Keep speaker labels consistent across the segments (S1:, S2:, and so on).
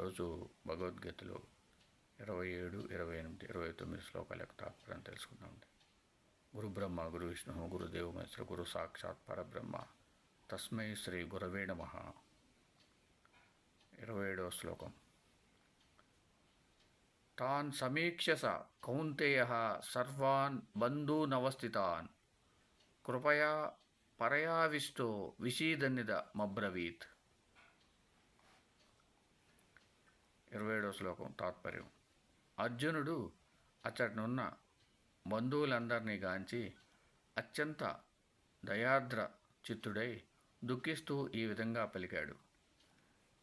S1: ఈరోజు భగవద్గీతలో ఇరవై ఏడు ఇరవై ఎనిమిది ఇరవై తొమ్మిది శ్లోకాల యొక్క తాత్పర్యం తెలుసుకుందామండి గురు బ్రహ్మ గురు విష్ణు గురుదేవ మహేశ్వర గురు సాక్షాత్ పరబ్రహ్మ తస్మై శ్రీ గురవే నమ ఇరవై ఏడవ శ్లోకం తాన్ సమీక్షస కౌంతేయ సర్వాన్ బంధూనవస్థితాన్ కృపయా పరయావిష్టో విషీదన్నిద మబ్రవీత్ పదహారవ శ్లోకం తాత్పర్యం అర్జునుడు అచ్చటనున్న బంధువులందరినీ గాంచి అత్యంత దయాద్ర చిత్తుడై దుఃఖిస్తూ ఈ విధంగా పలికాడు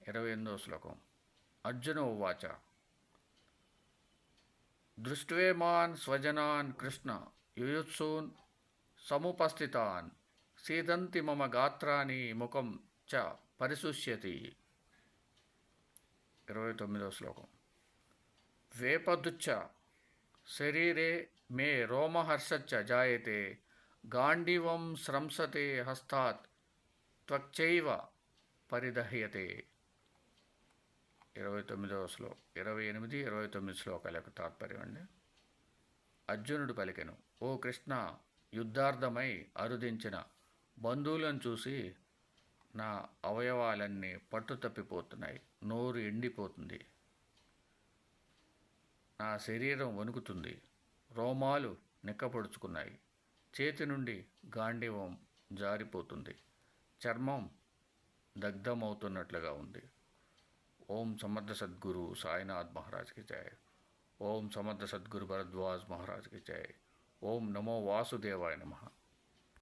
S1: ఇరవై ఎనిమిదవ శ్లోకం అర్జున ఉవాచ దృష్టివేమాన్ స్వజనాన్ కృష్ణ యుయుత్సూన్ సముపస్థితాన్ సీదంతి మమ గాత్రాని ముఖం చ పరిశుష్యతి ఇరవై తొమ్మిదవ శ్లోకం వేపదుచ్చ శరీరే మే రోమహర్షచ్చ జాయతే గాండివం శ్రంసతే హస్తాత్ త్వచ్చైవ పరిదహ్యతే ఇరవై తొమ్మిదవ శ్లో ఇరవై ఎనిమిది ఇరవై తొమ్మిది శ్లోకాల యొక్క తాత్పర్యం అండి అర్జునుడు పలికెను ఓ కృష్ణ యుద్ధార్థమై అరుదించిన బంధువులను చూసి నా అవయవాలన్నీ పట్టు తప్పిపోతున్నాయి నోరు ఎండిపోతుంది నా శరీరం వణుకుతుంది రోమాలు నిక్కపడుచుకున్నాయి చేతి నుండి గాండివం జారిపోతుంది చర్మం దగ్ధమవుతున్నట్లుగా ఉంది ఓం సమర్థ సద్గురు సాయినాథ్ మహారాజ్కి జాయ్ ఓం సమర్థ సద్గురు భరద్వాజ్ మహారాజ్కి జాయ్ ఓం నమో వాసుదేవాయ నమ